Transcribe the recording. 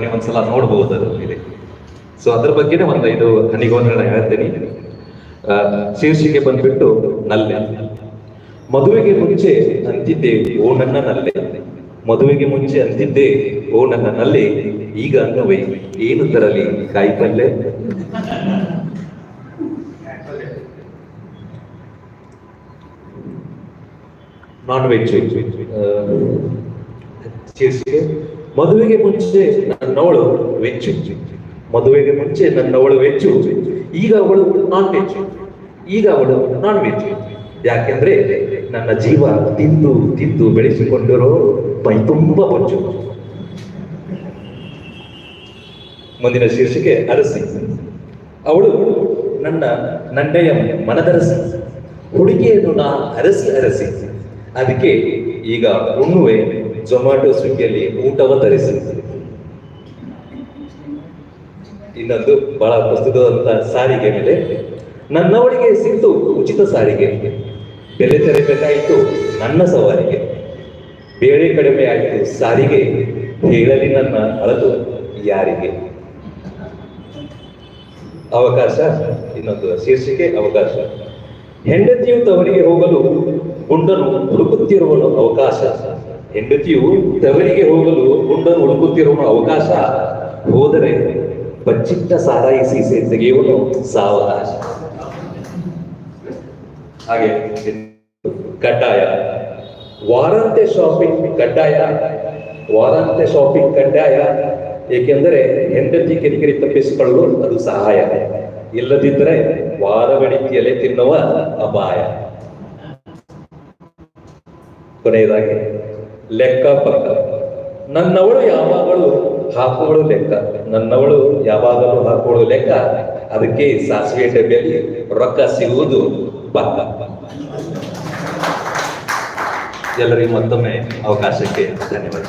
ನೀವು ಒಂದ್ಸಲ ನೋಡಬಹುದು ಅದರಲ್ಲಿ. ಸೊ ಅದ್ರ ಬಗ್ಗೆನೇ ಒಂದು ಐದು ಹನಿಗೋನ ಹೇಳ್ತೀನಿ. ಶೀರ್ಷಿಕೆ ಬಂದ್ಬಿಟ್ಟು ನಲ್ಲೆ. ಮದುವೆಗೆ ಮುಂಚೆ ಅಂತಿದ್ದೆ, ಓ ನನ್ನ ನಲ್ಲೆ. ಮದುವೆಗೆ ಮುಂಚೆ ಅಂತಿದ್ದೆ, ಓ ನನ್ನ ನಲ್ಲೆ. ಈಗ ಅನ್ನುವೆ, ಏನು ತರಲಿ ಕಾಯಿಪಲ್ಲೆ ನಾನ್ ವೆಜ್ ಶೀರ್ಷಿಕೆ. ಮದುವೆಗೆ ಮುಂಚೆ ನನ್ನವಳು ವೆಚ್ಚು. ಮದುವೆಗೆ ಮುಂಚೆ ನನ್ನವಳು ವೆಚ್ಚು. ಈಗ ಅವಳು ನಾನ್ ವೆಜ್ ಈಗ ಅವಳು ನಾನ್ ವೆಜ್ ಯಾಕೆಂದ್ರೆ ನನ್ನ ಜೀವ ತಿಂದು ತಿಂದು ಬೆಳೆಸಿಕೊಂಡಿರೋ ಮೈ ತುಂಬ ಬಚ್ಚು ಮುಂದಿನ ಶೀರ್ಷಿಕೆ ಅರಸಿ. ಅವಳು ನನ್ನ ನನ್ನೆಯ ಮನದರಸಿ. ಹುಡುಗಿಯನ್ನು ನಾ ಅರಸಿ ಅರಸಿ. ಅದಕ್ಕೆ ಈಗ ಉಣ್ಣುವೆ. ಜೊಮ್ಯಾಟೊ ಸ್ವಿಗ್ಗಿಯಲ್ಲಿ ಊಟವ ತರಿಸಿ. ಇನ್ನೊಂದು ಬಹಳ ಪ್ರಸ್ತುತವಾದಂತಹ ಸಾರಿಗೆ ಮೇಲೆ ನನ್ನವಳಿಗೆ ಸಿಕ್ತು ಉಚಿತ ಸಾರಿಗೆ. ಬೆಲೆ ತೆರಬೇಕಾಯಿತು ನನ್ನ ಸವಾರಿಗೆ. ಬೇಳೆ ಕಡಿಮೆ ಆಯಿತು ಸಾರಿಗೆ. ಹೇಳಲಿ ನನ್ನ ಅಳದು ಯಾರಿಗೆ? ಅವಕಾಶ, ಇನ್ನೊಂದು ಶೀರ್ಷಿಕೆ, ಅವಕಾಶ. ಹೆಂಡತಿಯು ತವರಿಗೆ ಹೋಗಲು ಗುಂಡನು ಹುಡುಕುತ್ತಿರುವನು ಅವಕಾಶ. ಹೆಂಡತಿಯು ತವರಿಗೆ ಹೋಗಲು ಗುಂಡನ್ನು ಹುಡುಕುತ್ತಿರುವ ಅವಕಾಶ ಹೋದರೆ ಬಚ್ಚಿಟ್ಟ ಸಾರಾಯಿ ಸೀಸೆ ತೆಗೆಯುವುದು ಸಾವಕಾಶ. ಹಾಗೆ ಕಡ್ಡಾಯ. ವಾರಾಂತ್ಯ ಶಾಪಿಂಗ್ ಕಡ್ಡಾಯ. ವಾರಾಂತ್ಯ ಶಾಪಿಂಗ್ ಕಡ್ಡಾಯ. ಏಕೆಂದರೆ ಹೆಂಡತಿ ಕಿರಿಕಿರಿ ತಪ್ಪಿಸಿಕೊಳ್ಳಲು ಅದು ಸಹಾಯ. ಇಲ್ಲದಿದ್ದರೆ ವಾರವೆಣಿಕೆಯಲ್ಲೇ ತಿನ್ನುವ ಅಪಾಯ. ಕೊನೆಯದಾಗಿ ಲೆಕ್ಕ ಪಕ್ಕ ನನ್ನವಳು ಯಾವಾಗಲೂ ಹಾಕುವಳು ಲೆಕ್ಕ. ನನ್ನವಳು ಯಾವಾಗಲೂ ಹಾಕುವಳು ಲೆಕ್ಕ. ಅದಕ್ಕೆ ಸಾಸಿವೆ ಡಬ್ಬಿಯಲ್ಲಿ ರೊಕ್ಕ ಸಿಗುವುದು ಪಕ್ಕ ಎಲ್ಲರಿಗೂ ಮತ್ತೊಮ್ಮೆ ಅವಕಾಶಕ್ಕೆ ಧನ್ಯವಾದ